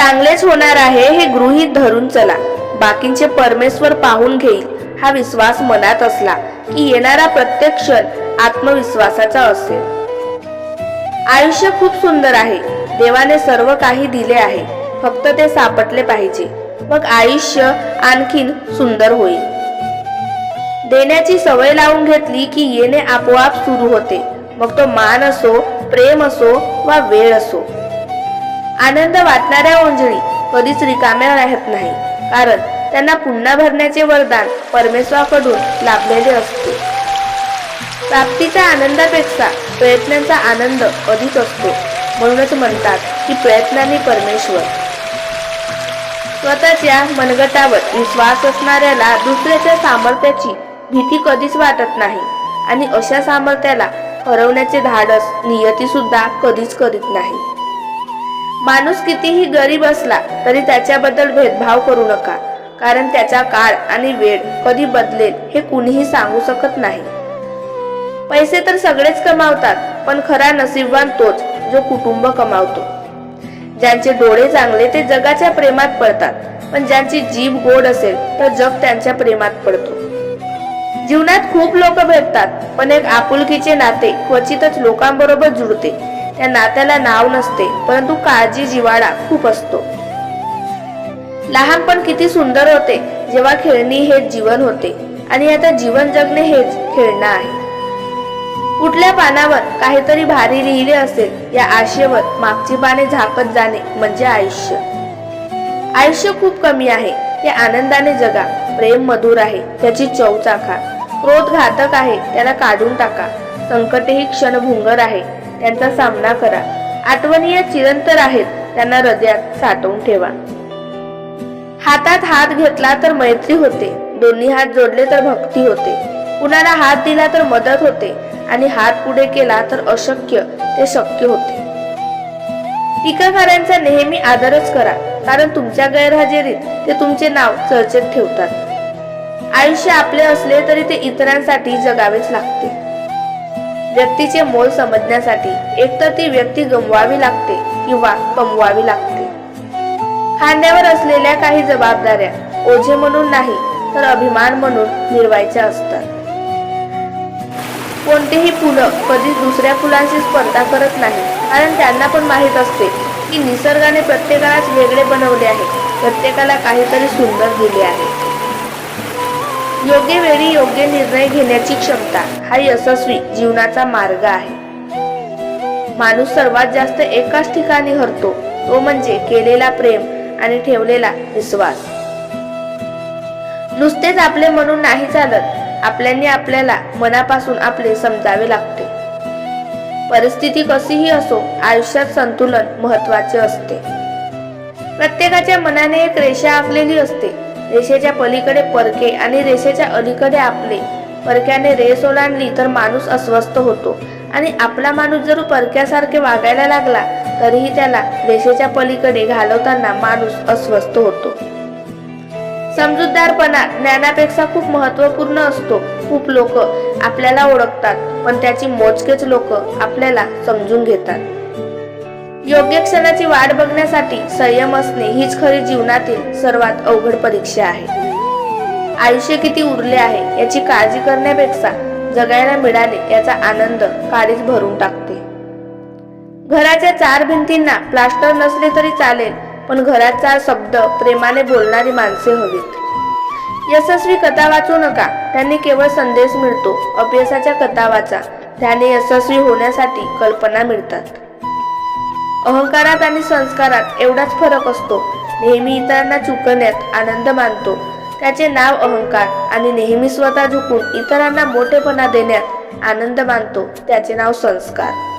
चांगलेच होणार आहे हे गृहीत धरून चला. बाकींचे परमेश्वर पाहून घेईल हा विश्वास मनात असला की येणारा प्रत्येक क्षण आत्मविश्वासाचा असेल. आयुष्य खूप सुंदर आहे. देवाने सर्व काही दिले आहे. फक्त ते सापडले पाहिजे. मग आयुष्य आणखीन सुंदर होईल. देण्याची सवय लावून घेतली की येणे आपोआप सुरू होते. मग तो मान असो प्रेम असो वा वेळ असो. आनंद वाटणाऱ्या ओंजळी कधीच रिकाम्या राहत नाही. कारण त्यांना पुन्हा भरण्याचे वरदान परमेश्वराकडून लाभलेले असते. प्राप्तीच्या आनंदापेक्षा प्रयत्नांचा आनंद अधिक असतो. म्हणूनच म्हणतात की प्रयत्नाने परमेश्वर. स्वतःच्या मनगटावर विश्वास असणाऱ्याला दुसऱ्याच्या सामर्थ्याची भीती कधीच वाटत नाही आणि अशा सामर्थ्याला हरवण्याचे धाडस नियती सुद्धा कधीच करीत नाही. माणूस कितीही गरीब असला तरी त्याच्याबद्दल भेदभाव करू नका. कारण त्याचा काळ आणि वेळ कधी बदलेल हे कुणीही सांगू शकत नाही. पैसे तर सगळेच कमावतात पण खरा नसीबवान तोच जो कुटुंब कमावतो. ज्यांचे डोळे चांगले ते जगाच्या प्रेमात पडतात पण ज्यांची जीभ गोड असेल तर जग त्यांच्या प्रेमात पडतो. जीवनात खूप लोक भेटतात पण एक आपुलकीचे नाते क्वचितच लोकांबरोबर जुळते. या नात्याला नाव नसते परंतु काळजी जिवाळा खूप असतो. लहानपण किती सुंदर होते जेव्हा खेळणी हेच जीवन होते आणि आता जीवन जगणे हेच खेळणं आहे. कुठल्या पानावर काहीतरी भारी लिहिले असेल या आशेवर मागची पाने झाकत जाणे म्हणजे आयुष्य. आयुष्य खूप कमी आहे हे आनंदाने जगा प्रेम मधुर आहे त्याची चव चाखा क्रोध घातक आहे त्याला काढून टाका. संकटे ही क्षणभुंगर आहे त्यांचा सामना करा. आठवणी या चिरंतर आहेत त्यांना हृदयात साठवून ठेवा. हातात हात घेतला तर मैत्री होते. दोन्ही हात जोडले तर भक्ती होते. कुणाला हात दिला तर मदत होते आणि हात पुढे केला तर अशक्य ते शक्य होते. टीकाकारांचा नेहमी आदरच करा कारण तुमच्या गैरहजेरीत ते तुमचे नाव चर्चेत ठेवतात. आयुष्य आपले असले तरी ते इतरांसाठी जगावेच लागते. व्यक्तीचे मोल समजण्यासाठी एकतर ती व्यक्ती गमवावी लागते किंवा कमवावी लागते. खांद्यावर असलेल्या काही जबाबदाऱ्या ओझे म्हणून नाही तर अभिमान म्हणून निर्वायच्या असतात. कोणतेही फुलं कधीच दुसऱ्या फुलांशी स्पर्धा करत नाही कारण त्यांना पण माहीत असते की निसर्गाने प्रत्येकालाच वेगळे बनवले आहे प्रत्येकाला काहीतरी सुंदर दिले आहे. योग्य वेळी योग्य निर्णय घेण्याची क्षमता हा यशस्वी जीवनाचा मार्ग आहे. माणूस सर्वात जास्त एकाच ठिकाणी हरतो तो म्हणजे केलेला प्रेम आणि ठेवलेला विश्वास. नुसतेच आपले म्हणून नाही चालत आपल्यांनी आपल्याला मनापासून आपले समजावे लागते. परिस्थिती कशीही असो आयुष्यात संतुलन महत्त्वाचे असते. प्रत्येकाच्या मनाने एक रेषा आखलेली असते. रेषेच्या पलीकडे परके आणि रेषेच्या अलीकडे आपले. परक्याने रेस ओलांडली तर माणूस अस्वस्थ होतो. आणि आपला माणूस जर परक्यासारखे वागायला लागला तरीही त्याला रेषेच्या पलीकडे घालवताना माणूस अस्वस्थ होतो. समजूतदारपणा ज्ञानापेक्षा खूप महत्त्वपूर्ण असतो. खूप लोक आपल्याला ओळखतात पण त्याची मोजकेच लोक आपल्याला समजून घेतात. योग्य क्षणाची वाट बघण्यासाठी संयम असणे हीच खरी जीवनातील सर्वात अवघड परीक्षा आहे. आयुष्य किती उरले आहे याची काळजी करण्यापेक्षा जगायला मिळाले याचा आनंद काळीच भरून टाकते. घराच्या चार भिंतींना प्लास्टर नसले तरी चालेल पण घरात चार शब्द प्रेमाने बोलणारी माणसे हवीत. यशस्वी कथा वाचू नका त्यांनी केवळ संदेश मिळतो अपयशाच्या कथा वाचा त्याने यशस्वी होण्यासाठी कल्पना मिळतात. अहंकारात आणि संस्कारात एवढाच फरक असतो. नेहमी इतरांना चुकवण्यात आनंद मानतो. त्याचे नाव अहंकार आणि नेहमी स्वतः झुकून इतरांना मोठेपणा देण्यात आनंद मानतो. त्याचे नाव संस्कार.